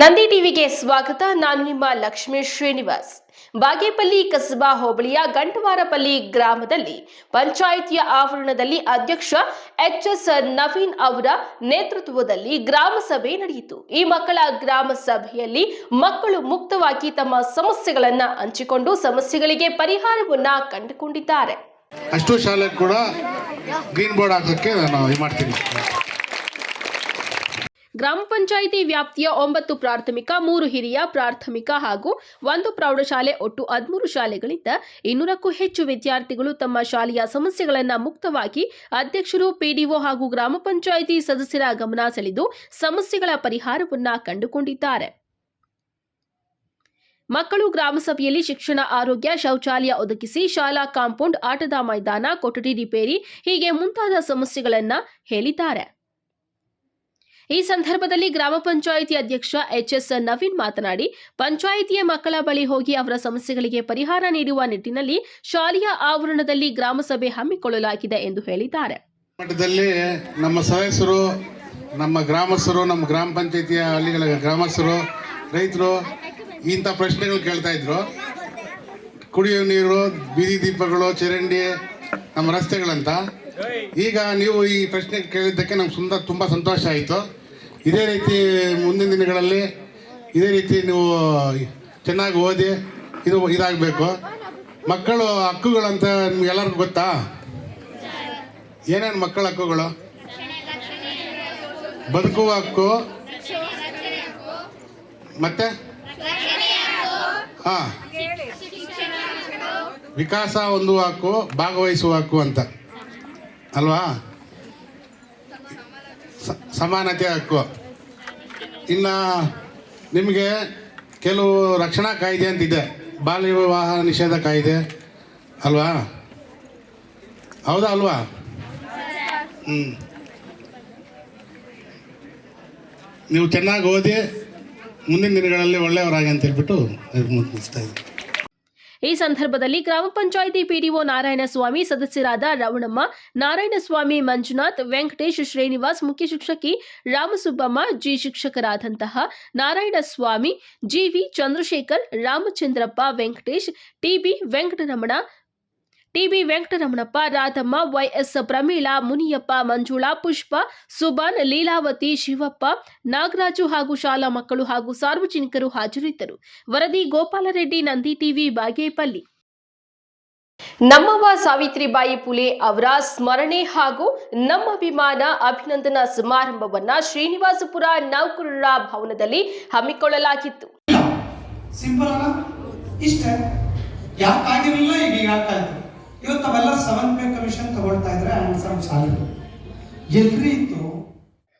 ನಂದಿ ಟಿವಿಗೆ ಸ್ವಾಗತ. ನಾನು ನಿಮ್ಮ ಲಕ್ಷ್ಮೀ ಶ್ರೀನಿವಾಸ್. ಬಾಗೇಪಲ್ಲಿ ಕಸಬಾ ಹೋಬಳಿಯ ಗಂಟವಾರಪಲ್ಲಿ ಗ್ರಾಮದಲ್ಲಿ ಪಂಚಾಯಿತಿಯ ಆವರಣದಲ್ಲಿ ಅಧ್ಯಕ್ಷ ಎಚ್ ಎಸ್ ನವೀನ್ ಅವರ ನೇತೃತ್ವದಲ್ಲಿ ಗ್ರಾಮ ಸಭೆ ನಡೆಯಿತು. ಈ ಮಕ್ಕಳ ಗ್ರಾಮ ಸಭೆಯಲ್ಲಿ ಮಕ್ಕಳು ಮುಕ್ತವಾಗಿ ತಮ್ಮ ಸಮಸ್ಯೆಗಳನ್ನ ಹಂಚಿಕೊಂಡು ಸಮಸ್ಯೆಗಳಿಗೆ ಪರಿಹಾರವನ್ನ ಕಂಡುಕೊಂಡಿದ್ದಾರೆ. ಅಷ್ಟು ಶಾಲೆ ಕೂಡ ಗ್ರೀನ್ ಬೋರ್ಡ್ ಹಾಕೋಕ್ಕೆ ನಾನು ಮಾಡ್ತೀನಿ. ಗ್ರಾಮ ಪಂಚಾಯಿತಿ ವ್ಯಾಪ್ತಿಯ ಒಂಬತ್ತು ಪ್ರಾಥಮಿಕ, ಮೂರು ಹಿರಿಯ, ಪ್ರಾಥಮಿಕ ಹಾಗೂ ಒಂದು ಪ್ರೌಢಶಾಲೆ, ಒಟ್ಟು ಹದಿಮೂರು ಶಾಲೆಗಳಿಂದ ಇನ್ನೂರಕ್ಕೂ ಹೆಚ್ಚು ವಿದ್ಯಾರ್ಥಿಗಳು ತಮ್ಮ ಶಾಲೆಯ ಸಮಸ್ಯೆಗಳನ್ನು ಮುಕ್ತವಾಗಿ ಅಧ್ಯಕ್ಷರು, ಪಿಡಿಒ ಹಾಗೂ ಗ್ರಾಮ ಪಂಚಾಯಿತಿ ಸದಸ್ಯರ ಗಮನ ಸೆಳೆದು ಸಮಸ್ಯೆಗಳ ಪರಿಹಾರವನ್ನ ಕಂಡುಕೊಂಡಿದ್ದಾರೆ. ಮಕ್ಕಳು ಗ್ರಾಮಸಭೆಯಲ್ಲಿ ಶಿಕ್ಷಣ, ಆರೋಗ್ಯ, ಶೌಚಾಲಯ ಒದಗಿಸಿ ಶಾಲಾ ಕಾಂಪೌಂಡ್, ಆಟದ ಮೈದಾನ, ಕೊಠಡಿ ರಿಪೇರಿ ಹೀಗೆ ಮುಂತಾದ ಸಮಸ್ಯೆಗಳನ್ನು ಹೇಳಿದ್ದಾರೆ. ಈ ಸಂದರ್ಭದಲ್ಲಿ ಗ್ರಾಮ ಪಂಚಾಯಿತಿ ಅಧ್ಯಕ್ಷ ಎಚ್ ಎಸ್ ನವೀನ್ ಮಾತನಾಡಿ, ಪಂಚಾಯಿತಿಯ ಮಕ್ಕಳ ಬಳಿ ಹೋಗಿ ಅವರ ಸಮಸ್ಯೆಗಳಿಗೆ ಪರಿಹಾರ ನೀಡುವ ನಿಟ್ಟಿನಲ್ಲಿ ಶಾಲೆಯ ಆವರಣದಲ್ಲಿ ಗ್ರಾಮ ಸಭೆ ಹಮ್ಮಿಕೊಳ್ಳಲಾಗಿದೆ ಎಂದು ಹೇಳಿದ್ದಾರೆ. ಮಟ್ಟದಲ್ಲಿ ನಮ್ಮ ಸದಸ್ಯರು, ನಮ್ಮ ಗ್ರಾಮಸ್ಥರು, ನಮ್ಮ ಗ್ರಾಮ ಪಂಚಾಯಿತಿಯ ಹಳ್ಳಿಗಳ ಗ್ರಾಮಸ್ಥರು, ರೈತರು ಇಂಥ ಪ್ರಶ್ನೆಗಳು ಕೇಳ್ತಾ ಇದ್ರು. ಕುಡಿಯುವ ನೀರು, ಬೀದಿ ದೀಪಗಳು, ಚರಂಡಿ, ನಮ್ಮ ರಸ್ತೆಗಳಂತ. ಈಗ ನೀವು ಈ ಪ್ರಶ್ನೆ ಕೇಳಿದ್ದಕ್ಕೆ ನಮ್ಗೆ ಸುಂದರ, ತುಂಬ ಸಂತೋಷ ಆಯಿತು. ಇದೇ ರೀತಿ ಮುಂದಿನ ದಿನಗಳಲ್ಲಿ ಇದೇ ರೀತಿ ನೀವು ಚೆನ್ನಾಗಿ ಓದಿ ಇದು ಇದಾಗಬೇಕು. ಮಕ್ಕಳು ಹಕ್ಕುಗಳಂತ ನಿಮ್ಗೆ ಎಲ್ಲರಿಗೂ ಗೊತ್ತಾ? ಏನೇನು ಮಕ್ಕಳ ಹಕ್ಕುಗಳು? ಬದುಕುವ ಹಕ್ಕು. ಮತ್ತೆ? ಹಾ. ವಿಕಾಸ ಹೊಂದುವ ಹಕ್ಕು, ಭಾಗವಹಿಸುವ ಹಕ್ಕು ಅಂತ. ಅಲ್ವಾ? ಸಮಾನತೆ ಹಕ್ಕು. ಇನ್ನು ನಿಮಗೆ ಕೆಲವು ರಕ್ಷಣಾ ಕಾಯ್ದೆ ಅಂತಿದೆ. ಬಾಲ್ಯ ವಿವಾಹ ನಿಷೇಧ ಕಾಯ್ದೆ. ಅಲ್ವಾ? ಹೌದಾ ಅಲ್ವಾ? ಹ್ಞೂ ನೀವು ಚೆನ್ನಾಗಿ ಓದಿ ಮುಂದಿನ ದಿನಗಳಲ್ಲಿ ಒಳ್ಳೆಯವರಾಗಿ ಅಂತ ಹೇಳ್ಬಿಟ್ಟು ಮುಗಿಸ್ತಾ ಇದ್ದೀನಿ. ಈ ಸಂದರ್ಭದಲ್ಲಿ ಗ್ರಾಮ ಪಂಚಾಯಿತಿ ಪಿಡಿಒ ನಾರಾಯಣಸ್ವಾಮಿ ಸದಸ್ಯರಾದ ರವಣಮ್ಮ, ನಾರಾಯಣಸ್ವಾಮಿ ಮಂಜುನಾಥ್, ವೆಂಕಟೇಶ್ ಶ್ರೀನಿವಾಸ್, ಮುಖ್ಯ ಶಿಕ್ಷಕಿ Ramasubbamma, G ಶಿಕ್ಷಕರಾದಂತಹ Narayanaswamy GV Chandrashekar, Ramachandrappa Venkatesh TB Venkataramana TB Venkataramanappa Radhamma YS Pramila Muniyappa Manjula Pushpa Suban Leelavathi Shivappa Nagaraju ಹಾಗೂ ಶಾಲಾ ಮಕ್ಕಳು ಹಾಗೂ ಸಾರ್ವಜನಿಕರು ಹಾಜರಿದ್ದರು. ವರದಿ ಗೋಪಾಲರೆಡ್ಡಿ ನಂದಿ ಟಿವಿ ಬಾಗೇಪಲ್ಲಿ. ನಮ್ಮವ ಸಾವಿತ್ರಿಬಾಯಿ ಪುಲೆ ಅವರ ಸ್ಮರಣೆ ಹಾಗೂ ನಮ್ಮ ವಿಮಾನ ಅಭಿನಂದನಾ ಸಮಾರಂಭವನ್ನ ಶ್ರೀನಿವಾಸಪುರ ನೌಕರರ ಭವನದಲ್ಲಿ ಹಮ್ಮಿಕೊಳ್ಳಲಾಗಿತ್ತು. ಸಿಂಪಲ್ ಅಲ್ಲ. ಇಷ್ಟ. ಯಾಕೆ ಆಗಿರಲಿಲ್ಲ ಈಗ ಯಾಕಾಯ್ತು ಇವತ್ತು ನಾವೆಲ್ಲ ಸೆವೆನ್ ಪೇ ಕಮಿಷನ್ ತಗೊಳ್ತಾ ಇದ್ರೆ ಆನ್ಸರ್ ಸಾಲಿಡ್ ಎಲ್ರಿ ಇತ್ತು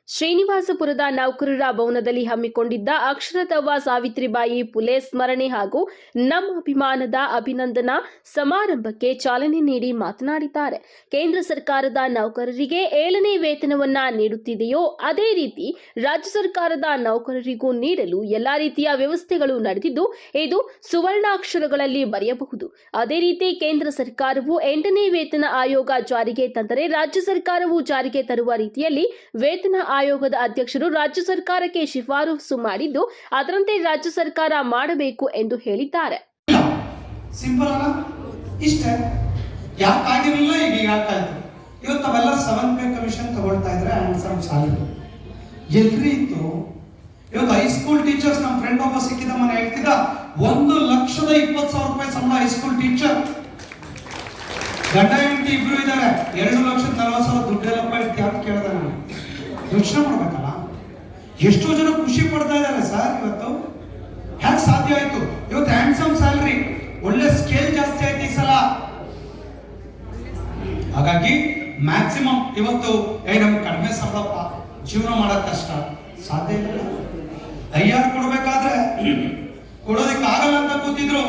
ಶ್ರೀನಿವಾಸಪುರದ ನೌಕರರ ಭವನದಲ್ಲಿ ಹಮ್ಮಿಕೊಂಡಿದ್ದ ಅಕ್ಷರತವ್ವ ಸಾವಿತ್ರಿಬಾಯಿ ಪುಲೆ ಸ್ಮರಣೆ ಹಾಗೂ ನಮ್ಮ ಅಭಿಮಾನದ ಅಭಿನಂದನಾ ಸಮಾರಂಭಕ್ಕೆ ಚಾಲನೆ ನೀಡಿ ಮಾತನಾಡಿದ್ದಾರೆ. ಕೇಂದ್ರ ಸರ್ಕಾರದ ನೌಕರರಿಗೆ ಏಳನೇ ವೇತನವನ್ನ ನೀಡುತ್ತಿದೆಯೋ ಅದೇ ರೀತಿ ರಾಜ್ಯ ಸರ್ಕಾರದ ನೌಕರರಿಗೂ ನೀಡಲು ಎಲ್ಲಾ ರೀತಿಯ ವ್ಯವಸ್ಥೆಗಳು ನಡೆದಿದ್ದು, ಇದು ಸುವರ್ಣಾಕ್ಷರಗಳಲ್ಲಿ ಬರೆಯಬಹುದು. ಅದೇ ರೀತಿ ಕೇಂದ್ರ ಸರ್ಕಾರವು ಎಂಟನೇ ವೇತನ ಆಯೋಗ ಜಾರಿಗೆ ತಂದರೆ ರಾಜ್ಯ ಸರ್ಕಾರವು ಜಾರಿಗೆ ತರುವ ರೀತಿಯಲ್ಲಿ ವೇತನ ಆಯೋಗದ ಅಧ್ಯಕ್ಷರು ರಾಜ್ಯ ಸರ್ಕಾರಕ್ಕೆ ಶಿಫಾರಸು ಮಾಡಿದ್ದು, ಅದರಂತೆ ರಾಜ್ಯ ಸರ್ಕಾರ ಮಾಡಬೇಕು ಎಂದು ಹೇಳಿದ್ದಾರೆ. ಒಂದು ಲಕ್ಷದ ಇಪ್ಪತ್ತು ಸಾವಿರ ರೂಪಾಯಿ ಸಂಬಳ ಹೈಸ್ಕೂಲ್ ಟೀಚರ್ ಗಂಡ ಹೆಂಡತಿ ಇಬ್ರು ಇದ್ದಾರೆ. ಎರಡು ಲಕ್ಷದ ನಲವತ್ತು ಸಾವಿರ ದುಡ್ಡೆಲ್ಲಪ್ಪ ಇಟ್ಟು ಯಾರು ಕೇಳಿದೆ ನಾನು ಯೋಚನೆ ಮಾಡ್ಬೇಕಲ್ಲ? ಎಷ್ಟೋ ಜನ ಖುಷಿ ಪಡ್ತಾ ಇದ್ದಾರೆ ಸರ್ ಇವತ್ತು. ಹ್ಯಾಕ್ ಸಾಧ್ಯ ಆಯ್ತು. ಇವತ್ತು ಹ್ಯಾಂಡ್ಸಮ್ ಸ್ಯಾಲ್ರಿ ಒಳ್ಳೆ ಸ್ಕೇಲ್ ಜಾಸ್ತಿ ಆಯ್ತು ಈ ಸಲ. ಹಾಗಾಗಿ ಮ್ಯಾಕ್ಸಿಮಮ್ ಇವತ್ತು ಏ ನಮ್ಗೆ ಕಡಿಮೆ ಸಂಬಳಪ್ಪ ಜೀವನ ಮಾಡೋದ್ ಕಷ್ಟ. ಸಾಧ್ಯ ಇಲ್ಲ. ಐಯಾರು ಕೊಡ್ಬೇಕಾದ್ರೆ ಕೊಡೋದಕ್ಕೆ ಆಗಲ್ಲ ಅಂತ ಕೂತಿದ್ರು.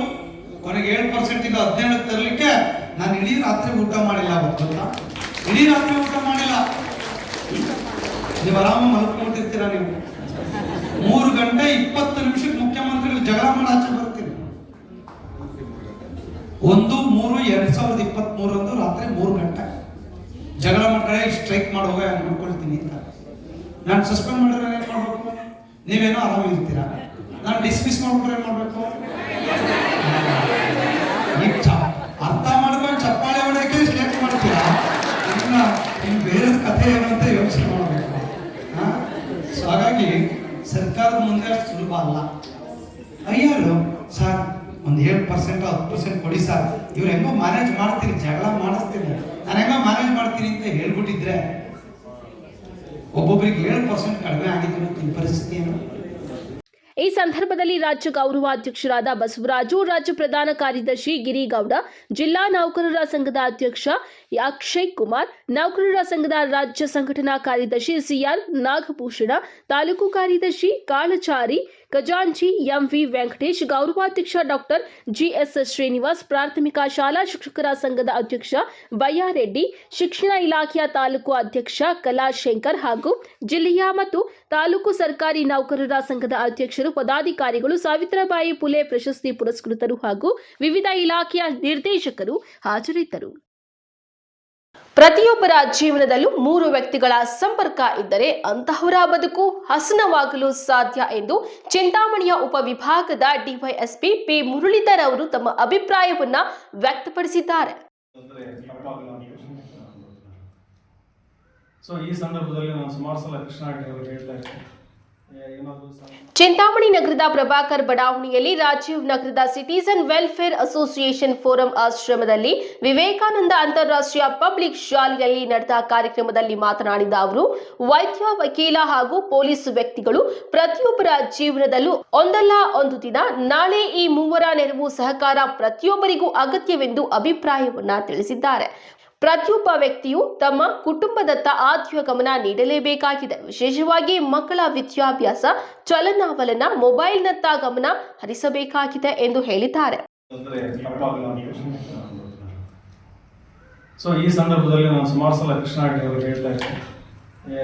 ಕೊನೆಗೆ ಏಳು ಪರ್ಸೆಂಟ್ ಇಂದ ಹದಿನೇಳಕ್ಕೆ ತರಲಿಕ್ಕೆ ನಾನು ಇಡೀ ರಾತ್ರಿ ಊಟ ಮಾಡಿಲ್ಲ ಅವತ್ತು ಗೊತ್ತಾ ಇಡೀ ರಾತ್ರಿ ಊಟ ಮಾಡಿಲ್ಲ. ನೀವು ಆರಾಮ ಮಲ್ಕೊಂಡಿರ್ತೀರಾ ನೀವು? ಮೂರು ಗಂಟೆ ಇಪ್ಪತ್ತು ನಿಮಿಷಕ್ಕೆ ಮುಖ್ಯಮಂತ್ರಿಗಳು ಜಗಳ ಮಾಡಾಚೆ ಬರ್ತೀನಿ. ಒಂದು, ಮೂರು, ಎರಡ್ ಸಾವಿರದ ಇಪ್ಪತ್ತ್ ಮೂರಂದು ರಾತ್ರಿ ಮೂರು ಗಂಟೆ. ಜಗಳ ಮಾಡ್ತಾರೆ ಸ್ಟ್ರೈಕ್ ಮಾಡೋಗ ನೋಡ್ಕೊಳ್ತೀನಿ ಅಂತ. ನಾನು ಸಸ್ಪೆಂಡ್ ಮಾಡಿದ್ರೆ ಏನ್ ಮಾಡ್ಬೇಕು? ನೀವೇನೋ ಆರಾಮಿರ್ತೀರಾ ನಾನು ಡಿಸ್ಮಿಸ್ ಮಾಡ್ಬಿಟ್ರೆ ಏನ್ ಮಾಡ್ಬೇಕು ಈಗ ಚ- ಅರ್ಥ ಮಾಡ್ಕೊಂಡು ಚಪ್ಪಾಳೆ ಹೊಡೆಯಕ್ಕೆ ಸ್ಟೇಟ್ ಮಾಡ್ತೀರಾ ಇನ್ನ ಇನ್ನು ಬೇರೆ ಕಥೆ ಏನು ಅಂತ ಯೋಚನೆ ಮಾಡಬೇಕು ಸೊ ಹಾಗಾಗಿ ಸರ್ಕಾರದ ಮುಂದೆ ಸುಲಭ ಅಲ್ಲ. ಅಯ್ಯರು, ಸರ್, ಒಂದು ಏಳು ಪರ್ಸೆಂಟ್ ಹತ್ತು ಪರ್ಸೆಂಟ್ ಕೊಡಿ ಸರ್. ಇವ್ರು ಹೆಂಗೋ ಮ್ಯಾನೇಜ್ ಮಾಡ್ತೀರಿ, ಜಗಳ ಮಾಡಿಸ್ತೀನಿ ನಾನು ಹೆಂಗೋ ಮ್ಯಾನೇಜ್ ಮಾಡ್ತೀನಿ ಅಂತ ಹೇಳ್ಬಿಟ್ಟಿದ್ರೆ ಒಬ್ಬೊಬ್ಬರಿಗೆ ಏಳು ಪರ್ಸೆಂಟ್ ಕಡಿಮೆ ಆಗಿದೆ ಈ ಪರಿಸ್ಥಿತಿ ಈ ಸಂದರ್ಭದಲ್ಲಿ ರಾಜ್ಯ ಗೌರವಾಧ್ಯಕ್ಷರಾದ ಬಸವರಾಜು, ರಾಜ್ಯ ಪ್ರಧಾನ ಕಾರ್ಯದರ್ಶಿ ಗಿರಿಗೌಡ, ಜಿಲ್ಲಾ ನೌಕರರ ಸಂಘದ ಅಧ್ಯಕ್ಷ ಅಕ್ಷಯ್ ಕುಮಾರ್, ನೌಕರರ ಸಂಘದ ರಾಜ್ಯ ಸಂಘಟನಾ ಕಾರ್ಯದರ್ಶಿ ಸಿಆರ್ ನಾಗಭೂಷಣ, ತಾಲೂಕು ಕಾರ್ಯದರ್ಶಿ ಕಾಳಚಾರಿ ಖಜಾಂಚಿ ಎಂವಿ ವೆಂಕಟೇಶ್, ಗೌರವಾಧ್ಯಕ್ಷ ಡಾಕ್ಟರ್ ಜಿಎಸ್ ಶ್ರೀನಿವಾಸ್, ಪ್ರಾಥಮಿಕ ಶಾಲಾ ಶಿಕ್ಷಕರ ಸಂಘದ ಅಧ್ಯಕ್ಷ ಬಯ್ಯಾರೆಡ್ಡಿ ಶಿಕ್ಷಣ ಇಲಾಖೆಯ ತಾಲೂಕು ಅಧ್ಯಕ್ಷ ಕಲಾಶಂಕರ್ ಹಾಗೂ ಜಿಲ್ಲೆಯ ಮತ್ತು ತಾಲೂಕು ಸರ್ಕಾರಿ ನೌಕರರ ಸಂಘದ ಅಧ್ಯಕ್ಷರು, ಪದಾಧಿಕಾರಿಗಳು, ಸಾವಿತ್ರಬಾಯಿ ಪುಲೆ ಪ್ರಶಸ್ತಿ ಪುರಸ್ಕೃತರು ಹಾಗೂ ವಿವಿಧ ಇಲಾಖೆಯ ನಿರ್ದೇಶಕರು ಹಾಜರಿದ್ದರು. ಪ್ರತಿಯೊಬ್ಬರ ಜೀವನದಲ್ಲೂ ಮೂರು ವ್ಯಕ್ತಿಗಳ ಸಂಪರ್ಕ ಇದ್ದರೆ ಅಂತಹವರ ಬದುಕು ಹಸನವಾಗಲು ಸಾಧ್ಯ ಎಂದು ಚಿಂತಾಮಣಿಯ ಉಪವಿಭಾಗದ ಡಿವೈಎಸ್ಪಿ ಪಿ ಮುರಳೀಧರ್ ಅವರು ತಮ್ಮ ಅಭಿಪ್ರಾಯವನ್ನ ವ್ಯಕ್ತಪಡಿಸಿದ್ದಾರೆ. ಸೊ ಈ ಸಂದರ್ಭದಲ್ಲಿ ನಾನು ಸುಮಾರು ಸಲ ಕೃಷ್ಣ ಹೇಳ್ತಾ ಸಮ- ಚಿಂತಾಮಣಿ ನಗರದ ಪ್ರಭಾಕರ್ ಬಡಾವಣೆಯಲ್ಲಿ ರಾಜೀವ್ ನಗರದ ಸಿಟಿಸನ್ ವೆಲ್ಫೇರ್ ಅಸೋಸಿಯೇಷನ್ ಫೋರಂ ಆಶ್ರಮದಲ್ಲಿ ವಿವೇಕಾನಂದ ಅಂತಾರಾಷ್ಟ್ರೀಯ ಪಬ್ಲಿಕ್ ಶಾಲೆಯಲ್ಲಿ ನಡೆದ ಕಾರ್ಯಕ್ರಮದಲ್ಲಿ ಮಾತನಾಡಿದ ಅವರು, ವೈದ್ಯ, ವಕೀಲ ಹಾಗೂ ಪೊಲೀಸ್ ವ್ಯಕ್ತಿಗಳು ಪ್ರತಿಯೊಬ್ಬರ ಜೀವನದಲ್ಲೂ ಒಂದಲ್ಲ ಒಂದು ದಿನ, ನಾಳೆ ಈ ಮೂವರ ನೆರವು ಸಹಕಾರ ಪ್ರತಿಯೊಬ್ಬರಿಗೂ ಅಗತ್ಯವೆಂದು ಅಭಿಪ್ರಾಯವನ್ನ ತಿಳಿಸಿದ್ದಾರೆ. ಪ್ರತಿಯೊಬ್ಬ ವ್ಯಕ್ತಿಯು ತಮ್ಮ ಕುಟುಂಬದತ್ತ ಆದ್ಯ ಗಮನ ನೀಡಲೇಬೇಕಾಗಿದೆ. ವಿಶೇಷವಾಗಿ ಮಕ್ಕಳ ವಿದ್ಯಾಭ್ಯಾಸ, ಚಲನಾವಲನ, ಮೊಬೈಲ್ನತ್ತ ಗಮನ ಹರಿಸಬೇಕಾಗಿದೆ ಎಂದು ಹೇಳಿದ್ದಾರೆ. ಸೊ ಈ ಸಂದರ್ಭದಲ್ಲಿ ನಾನು ಸುಮಾರು ಸಲ ಕೃಷ್ಣ ಅವರು ಹೇಳ್ತಾ ಇರ್ತೀನಿ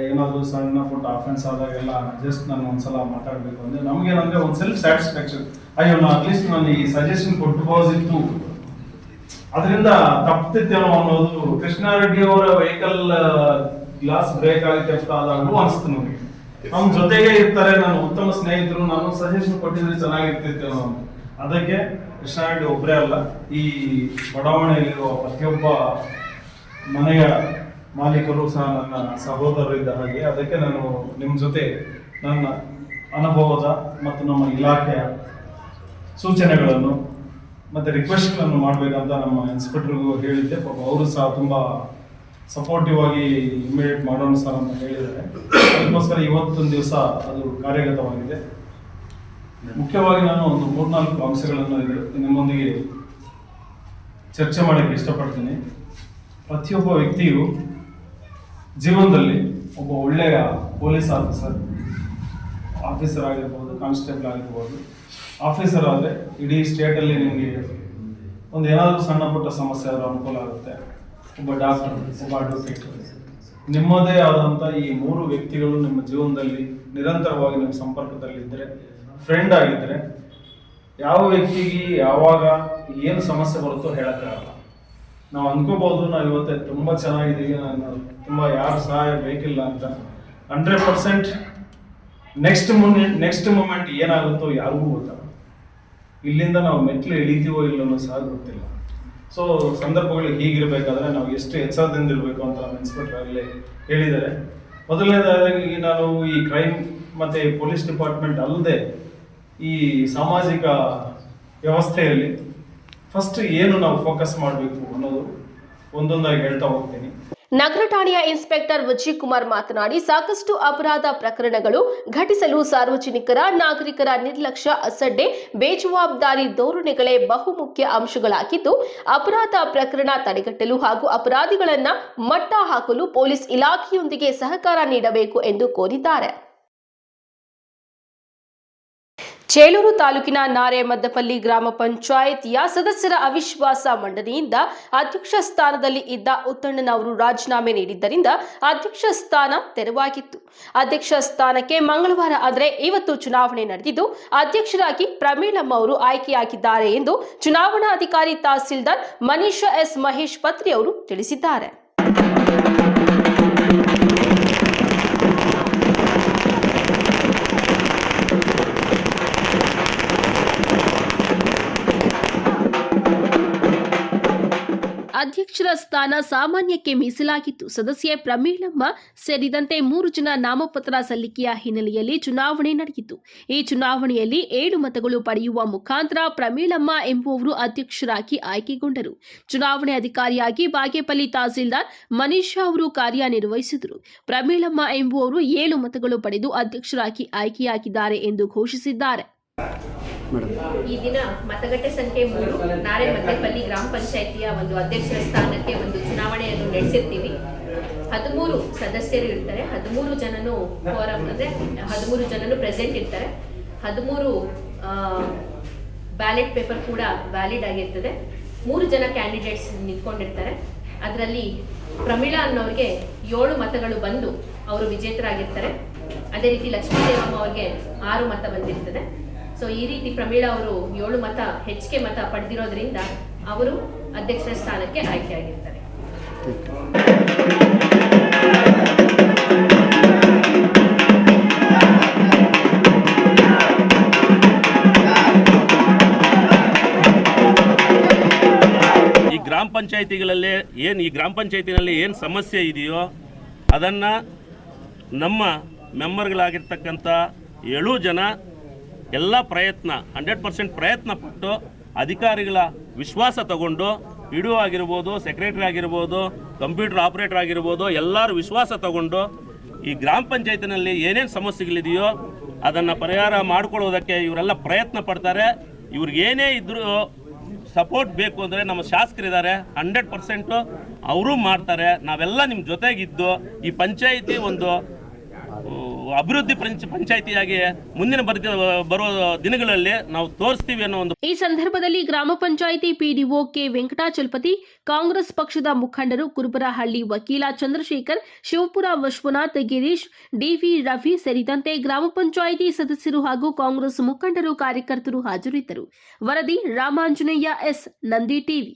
ಏನಾದರೂ ಸಣ್ಣ ಪುಟ್ಟ ಅಫೆನ್ಸ್ ಆದಾಗೆಲ್ಲ ಜಸ್ಟ್ ನಾನು ಒಂದ್ಸಲ ಮಾತಾಡಬೇಕು ಅಂದರೆ ನಮಗೇನಂದರೆ ಒಂದು ಸೆಲ್ಫ್ ಸ್ಯಾಟಿಸ್ಫ್ಯಾಕ್ಷನ್ ಅಯ್ಯೋ ನಾನು ಅಟ್ಲೀಸ್ಟ್ ನಾನು ಈ ಸಜೆಷನ್ ಕೊಟ್ಟು ಕೊಟ್ಟಬಹುದಿತ್ತು ಅದರಿಂದ ತಪ್ತಿತ್ತೇನೋ ಅನ್ನೋದು ಕೃಷ್ಣಾರೆಡ್ಡಿ ಅವರ ವೆಹಿಕಲ್ ಗ್ಲಾಸ್ ಬ್ರೇಕ್ ಆಗುತ್ತೆ ಅಂತ ಆದಾಗಲೂ ಅನಿಸ್ತು ನನಗೆ ನಮ್ಮ ಜೊತೆಗೆ ಇರ್ತಾರೆ ನನ್ನ ಉತ್ತಮ ಸ್ನೇಹಿತರು ನಾನು ಸಜೆಷನ್ ಕೊಟ್ಟಿದ್ರೆ ಚೆನ್ನಾಗಿರ್ತಿತ್ತೇನೋ ಅಂತ ಅದಕ್ಕೆ ಕೃಷ್ಣಾರೆಡ್ಡಿ ಒಬ್ಬರೇ ಅಲ್ಲ ಈ ಬಡಾವಣೆಯಲ್ಲಿರುವ ಪ್ರತಿಯೊಬ್ಬ ಮನೆಯ ಮಾಲೀಕರು ಸಹ ನನ್ನ ಸಹೋದರರು ಇದ್ದ ಹಾಗೆ ಅದಕ್ಕೆ ನಾನು ನಿಮ್ಮ ಜೊತೆ ನನ್ನ ಅನುಭವದ ಮತ್ತು ನಮ್ಮ ಇಲಾಖೆಯ ಸೂಚನೆಗಳನ್ನು ಮತ್ತೆ ರಿಕ್ವೆಸ್ಟ್ಗಳನ್ನು ಮಾಡಬೇಕಂತ ನಮ್ಮ ಇನ್ಸ್ಪೆಕ್ಟರ್ಗೂ ಹೇಳಿದ್ದೆ. ಪಾಪ ಅವರು ಸಹ ತುಂಬ ಸಪೋರ್ಟಿವ್ ಆಗಿ ಇಮಿಡಿಯೇಟ್ ಮಾಡೋಣ ಸರ್ ಅಂತ ಹೇಳಿದ್ದಾರೆ. ಅದಕ್ಕೋಸ್ಕರ ಇವತ್ತೊಂದು ದಿವಸ ಅದು ಕಾರ್ಯಗತವಾಗಿದೆ. ಮುಖ್ಯವಾಗಿ ನಾನು ಒಂದು ಮೂರ್ನಾಲ್ಕು ಅಂಶಗಳನ್ನು ನಿಮ್ಮೊಂದಿಗೆ ಚರ್ಚೆ ಮಾಡೋಕ್ಕೆ ಇಷ್ಟಪಡ್ತೀನಿ. ಪ್ರತಿಯೊಬ್ಬ ವ್ಯಕ್ತಿಯು ಜೀವನದಲ್ಲಿ ಒಬ್ಬ ಒಳ್ಳೆಯ ಪೊಲೀಸ್ ಆಫೀಸರ್ ಆಫೀಸರ್ ಆಗಿರ್ಬೋದು ಕಾನ್ಸ್ಟೇಬಲ್ ಆಗಿರ್ಬೋದು. ಆಫೀಸರ್ ಆದರೆ ಇಡೀ ಸ್ಟೇಟಲ್ಲಿ ನಿಮಗೆ ಒಂದು ಏನಾದರೂ ಸಣ್ಣ ಪುಟ್ಟ ಸಮಸ್ಯೆ ಆದರೂ ಅನುಕೂಲ ಆಗುತ್ತೆ. ಒಬ್ಬ ಡಾಕ್ಟರ್ ಒಬ್ಬ ಅಡ್ವೊಕೇಟ್ ನಿಮ್ಮದೇ ಆದಂಥ ಈ ಮೂರು ವ್ಯಕ್ತಿಗಳು ನಿಮ್ಮ ಜೀವನದಲ್ಲಿ ನಿರಂತರವಾಗಿ ನಿಮ್ಮ ಸಂಪರ್ಕದಲ್ಲಿದ್ದರೆ ಫ್ರೆಂಡ್ ಆಗಿದ್ದರೆ ಯಾವ ವ್ಯಕ್ತಿಗೆ ಯಾವಾಗ ಏನು ಸಮಸ್ಯೆ ಬರುತ್ತೋ ಹೇಳೋಕ್ಕಾಗಲ್ಲ ನಾವು ಅನ್ಕೋಬಹುದು, ನಾವು ಇವತ್ತೇ ತುಂಬ ಚೆನ್ನಾಗಿದ್ದೀವಿ, ನಾನು ತುಂಬ ಯಾರು ಸಹಾಯ ಬೇಕಿಲ್ಲ ಅಂತ. Hundred percent next moment next moment ಏನಾಗುತ್ತೋ ಯಾರಿಗೂ ಗೊತ್ತಲ್ಲ. ಇಲ್ಲಿಂದ ನಾವು ಮೆಟ್ಲು ಇಳಿತೀವೋ ಇಲ್ಲೋ ಸಹ ಗೊತ್ತಿಲ್ಲ. ಸೊ ಸಂದರ್ಭಗಳು ಹೀಗಿರಬೇಕಾದ್ರೆ ನಾವು ಎಷ್ಟು ಎಚ್ಚರದಿಂದ ಇರಬೇಕು ಅಂತ ನಮ್ಮ ಇನ್ಸ್ಪೆಕ್ಟರ್ ಆಗಲೇ ಹೇಳಿದ್ದಾರೆ. ಮೊದಲನೇದಾಗಿ ನಾನು ಈ ಕ್ರೈಮ್ ಮತ್ತು ಪೊಲೀಸ್ ಡಿಪಾರ್ಟ್ಮೆಂಟ್ ಅಲ್ಲದೆ ಈ ಸಾಮಾಜಿಕ ವ್ಯವಸ್ಥೆಯಲ್ಲಿ ಫಸ್ಟ್ ಏನು ನಾವು ಫೋಕಸ್ ಮಾಡಬೇಕು ಅನ್ನೋದು ಒಂದೊಂದಾಗಿ ಹೇಳ್ತಾ ಹೋಗ್ತೀನಿ. ನಗರ ಠಾಣೆಯ ಇನ್ಸ್ಪೆಕ್ಟರ್ ವಿಜಯ್ ಕುಮಾರ್ ಮಾತನಾಡಿ, ಸಾಕಷ್ಟು ಅಪರಾಧ ಪ್ರಕರಣಗಳು ಘಟಿಸಲು ಸಾರ್ವಜನಿಕರ, ನಾಗರಿಕರ ನಿರ್ಲಕ್ಷ್ಯ ಅಸಡ್ಡೆ, ಬೇಜವಾಬ್ದಾರಿ ಧೋರಣೆಗಳೇ ಬಹುಮುಖ್ಯ ಅಂಶಗಳಾಗಿದ್ದು, ಅಪರಾಧ ಪ್ರಕರಣ ತಡೆಗಟ್ಟಲು ಹಾಗೂ ಅಪರಾಧಿಗಳನ್ನು ಮಟ್ಟ ಹಾಕಲು ಪೊಲೀಸ್ ಇಲಾಖೆಯೊಂದಿಗೆ ಸಹಕಾರ ನೀಡಬೇಕು ಎಂದು ಕೋರಿದ್ದಾರೆ. ಚೇಳೂರು ತಾಲೂಕಿನ ನಾರೆಮದ್ದಪಲ್ಲಿ ಗ್ರಾಮ ಪಂಚಾಯತಿಯ ಸದಸ್ಯರ ಅವಿಶ್ವಾಸ ಮಂಡನೆಯಿಂದ ಅಧ್ಯಕ್ಷ ಸ್ಥಾನದಲ್ಲಿ ಇದ್ದ ಉತ್ತಣ್ಣನವರು ರಾಜೀನಾಮೆ ನೀಡಿದ್ದರಿಂದ ಅಧ್ಯಕ್ಷ ಸ್ಥಾನ ತೆರವಾಗಿತ್ತು. ಅಧ್ಯಕ್ಷ ಸ್ಥಾನಕ್ಕೆ ಮಂಗಳವಾರ ಆದರೆ ಇವತ್ತು ಚುನಾವಣೆ ನಡೆದಿದ್ದು, ಅಧ್ಯಕ್ಷರಾಗಿ ಪ್ರಮೀಳಮ್ಮ ಅವರು ಆಯ್ಕೆಯಾಗಿದ್ದಾರೆ ಎಂದು ಚುನಾವಣಾಧಿಕಾರಿ ತಹಸೀಲ್ದಾರ್ ಮನೀಷ ಎಸ್ ಮಹೇಶ್ ಪತ್ರಿ ಅವರು ತಿಳಿಸಿದ್ದಾರೆ. ಅಧ್ಯಕ್ಷರ ಸ್ಥಾನ ಸಾಮಾನ್ಯಕ್ಕೆ ಮೀಸಲಾಗಿತ್ತು. ಸದಸ್ಯೆ ಪ್ರಮೀಳಮ್ಮ ಸೇರಿದಂತೆ ಮೂರು ಜನ ನಾಮಪತ್ರ ಸಲ್ಲಿಕೆಯ ಹಿನ್ನೆಲೆಯಲ್ಲಿ ಚುನಾವಣೆ ನಡೆಯಿತು. ಈ ಚುನಾವಣೆಯಲ್ಲಿ ಏಳು ಮತಗಳು ಪಡೆಯುವ ಮುಖಾಂತರ ಪ್ರಮೀಳಮ್ಮ ಎಂಬುವವರು ಅಧ್ಯಕ್ಷರಾಗಿ ಆಯ್ಕೆಗೊಂಡರು. ಚುನಾವಣೆ ಅಧಿಕಾರಿಯಾಗಿ ಬಾಗೇಪಲ್ಲಿ ತಹಸೀಲ್ದಾರ್ ಮನೀಷಾ ಅವರು ಕಾರ್ಯನಿರ್ವಹಿಸಿದರು. ಪ್ರಮೀಳಮ್ಮ ಎಂಬುವವರು ಏಳು ಮತಗಳು ಪಡೆದು ಅಧ್ಯಕ್ಷರಾಗಿ ಆಯ್ಕೆಯಾಗಿದ್ದಾರೆ ಎಂದು ಘೋಷಿಸಿದ್ದಾರೆ. ಈ ದಿನ ಮತಗಟ್ಟೆ ಸಂಖ್ಯೆ ಮೂರು. ನಾರೆ ಮದ್ದೆಪಲ್ಲಿ ಗ್ರಾಮ ಪಂಚಾಯಿತಿಯ ಒಂದು ಅಧ್ಯಕ್ಷರ ಸ್ಥಾನಕ್ಕೆ ಒಂದು ಚುನಾವಣೆಯನ್ನು ನಡೆಸಿರ್ತೀವಿ. ಹದಿಮೂರು ಸದಸ್ಯರು ಇರ್ತಾರೆ. ಹದಿಮೂರು ಜನನು ಫೋರಂ ಅಂದ್ರೆ ಹದಿಮೂರು ಜನನು ಪ್ರೆಸೆಂಟ್ ಇರ್ತಾರೆ. ಹದಿಮೂರು ಬ್ಯಾಲೆಟ್ ಪೇಪರ್ ಕೂಡ ವ್ಯಾಲಿಡ್ ಆಗಿರ್ತದೆ. ಮೂರು ಜನ ಕ್ಯಾಂಡಿಡೇಟ್ಸ್ ನಿಂತ್ಕೊಂಡಿರ್ತಾರೆ. ಅದರಲ್ಲಿ ಪ್ರಮೀಳಾ ಅನ್ನೋರಿಗೆ ಏಳು ಮತಗಳು ಬಂದು ಅವರು ವಿಜೇತರಾಗಿರ್ತಾರೆ. ಅದೇ ರೀತಿ ಲಕ್ಷ್ಮೀದೇವಮ್ಮ ಅವ್ರಿಗೆ ಆರು ಮತ ಬಂದಿರ್ತದೆ. ಸೊ ಈ ರೀತಿ ಪ್ರಮೀಳಾ ಅವರು ಏಳು ಮತ ಹೆಚ್ಚಿಗೆ ಮತ ಪಡೆದಿರೋದ್ರಿಂದ ಅವರು ಅಧ್ಯಕ್ಷರ ಸ್ಥಾನಕ್ಕೆ ಆಯ್ಕೆಯಾಗಿರ್ತಾರೆ. ಈ ಗ್ರಾಮ ಪಂಚಾಯಿತಿಗಳಲ್ಲೇ ಏನು ಈ ಗ್ರಾಮ ಪಂಚಾಯಿತಿನಲ್ಲಿ ಏನು ಸಮಸ್ಯೆ ಇದೆಯೋ ಅದನ್ನು ನಮ್ಮ ಮೆಂಬರ್ಗಳಾಗಿರ್ತಕ್ಕಂಥ ಏಳು ಜನ ಎಲ್ಲ ಪ್ರಯತ್ನ, ಹಂಡ್ರೆಡ್ ಪರ್ಸೆಂಟ್ ಪ್ರಯತ್ನ ಪಟ್ಟು ಅಧಿಕಾರಿಗಳ ವಿಶ್ವಾಸ ತಗೊಂಡು ಇಡು ಆಗಿರ್ಬೋದು, ಸೆಕ್ರೆಟರಿ ಆಗಿರ್ಬೋದು, ಕಂಪ್ಯೂಟರ್ ಆಪ್ರೇಟರ್ ಆಗಿರ್ಬೋದು, ಎಲ್ಲರೂ ವಿಶ್ವಾಸ ತಗೊಂಡು ಈ ಗ್ರಾಮ ಪಂಚಾಯತಿನಲ್ಲಿ ಏನೇನು ಸಮಸ್ಯೆಗಳಿದೆಯೋ ಅದನ್ನು ಪರಿಹಾರ ಮಾಡಿಕೊಳ್ಳೋದಕ್ಕೆ ಇವರೆಲ್ಲ ಪ್ರಯತ್ನ ಪಡ್ತಾರೆ. ಇವ್ರಿಗೆ ಏನೇ ಇದ್ರೂ ಸಪೋರ್ಟ್ ಬೇಕು ಅಂದರೆ ನಮ್ಮ ಶಾಸಕರಿದ್ದಾರೆ, ಹಂಡ್ರೆಡ್ ಪರ್ಸೆಂಟು ಅವರು ಮಾಡ್ತಾರೆ. ನಾವೆಲ್ಲ ನಿಮ್ಮ ಜೊತೆಗಿದ್ದು ಈ ಪಂಚಾಯಿತಿ ಒಂದು ಅಭಿವೃದ್ಧಿ ಪಂಚ ಪಂಚಾಯಿತಿಯಾಗಿ ಮುಂದಿನ ಬರ ಬರುವ ದಿನಗಳಲ್ಲಿ ನಾವು ತೋರಿಸ್ತೀವಿ ಅನ್ನೋ ಒಂದು ಈ ಸಂದರ್ಭದಲ್ಲಿ ಗ್ರಾಮ ಪಂಚಾಯಿತಿ ಪಿಡಿಒ ಕೆ ವೆಂಕಟಾಚಲಪತಿ, ಕಾಂಗ್ರೆಸ್ ಪಕ್ಷದ ಮುಖಂಡರು ಕುರುಬರಹಳ್ಳಿ ವಕೀಲ ಚಂದ್ರಶೇಖರ್, ಶಿವಪುರ ವಿಶ್ವನಾಥ್ ಗಿರೀಶ್, ಡಿವಿ ರವಿ ಸೇರಿದಂತೆ ಗ್ರಾಮ ಪಂಚಾಯಿತಿ ಸದಸ್ಯರು ಹಾಗೂ ಕಾಂಗ್ರೆಸ್ ಮುಖಂಡರು ಕಾರ್ಯಕರ್ತರು ಹಾಜರಿದ್ದರು. ವರದಿ ರಾಮಾಂಜನೇಯ ಎಸ್. ನಂದಿ ಟಿವಿ.